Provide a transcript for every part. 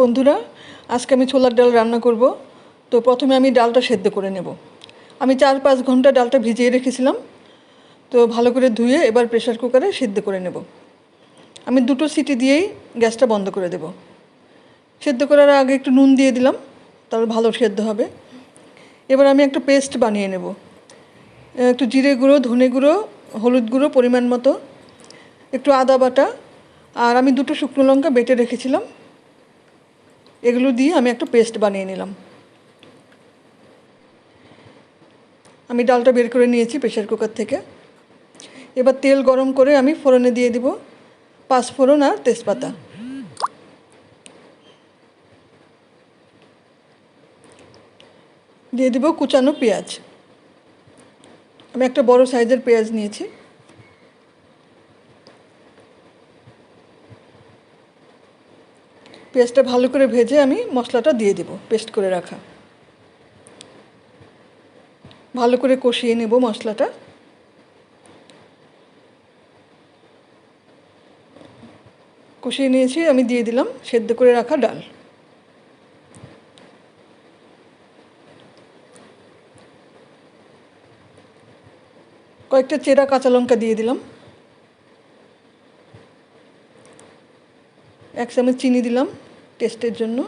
বন্ধুরা, আজকে আমি ছোলার ডাল রান্না করব। তো প্রথমে আমি ডালটা সেদ্ধ করে নেব। আমি চার পাঁচ ঘণ্টা ডালটা ভিজিয়ে রেখেছিলাম। তো ভালো করে ধুয়ে এবার প্রেশার কুকারে সেদ্ধ করে নেব। আমি দুটো সিটি দিয়েই গ্যাসটা বন্ধ করে দেব। সেদ্ধ করার আগে একটু নুন দিয়ে দিলাম, তাহলে ভালো সেদ্ধ হবে। এবার আমি একটা পেস্ট বানিয়ে নেব। একটু জিরে গুঁড়ো, ধনে গুঁড়ো, হলুদ গুঁড়ো পরিমাণ মতো, একটু আদা বাটা, আর আমি দুটো শুকনো লঙ্কা বেটে রেখেছিলাম। এগুলো দিয়ে আমি একটা পেস্ট বানিয়ে নিলাম। আমি ডালটা বের করে নিয়েছি প্রেশার কুকার থেকে। এবার তেল গরম করে আমি ফোড়নে দিয়ে দিব পাঁচ ফোড়ন আর তেজপাতা। দিয়ে দিব কুচানো পেঁয়াজ। আমি একটা বড় সাইজের পেঁয়াজ নিয়েছি। পেঁয়াজটা ভালো করে ভেজে আমি মশলাটা দিয়ে দেব, পেস্ট করে রাখা। ভালো করে কষিয়ে নেব মশলাটা। কষিয়ে নিয়েছি, আমি দিয়ে দিলাম সেদ্ধ করে রাখা ডাল। কয়েকটা চেরা কাঁচা লঙ্কা দিয়ে দিলাম। এক চামচ চিনি দিলাম টেস্টের জন্য।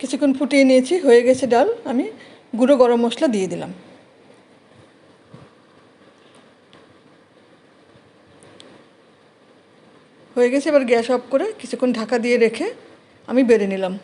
কিছুক্ষণ ফুটিয়ে নিয়েছি, হয়ে গেছে ডাল। আমি গুঁড়ো গরম মশলা দিয়ে দিলাম। হয়ে গেছে, এবার গ্যাস অফ করে কিছুক্ষণ ঢাকা দিয়ে রেখে আমি বেড়ে নিলাম।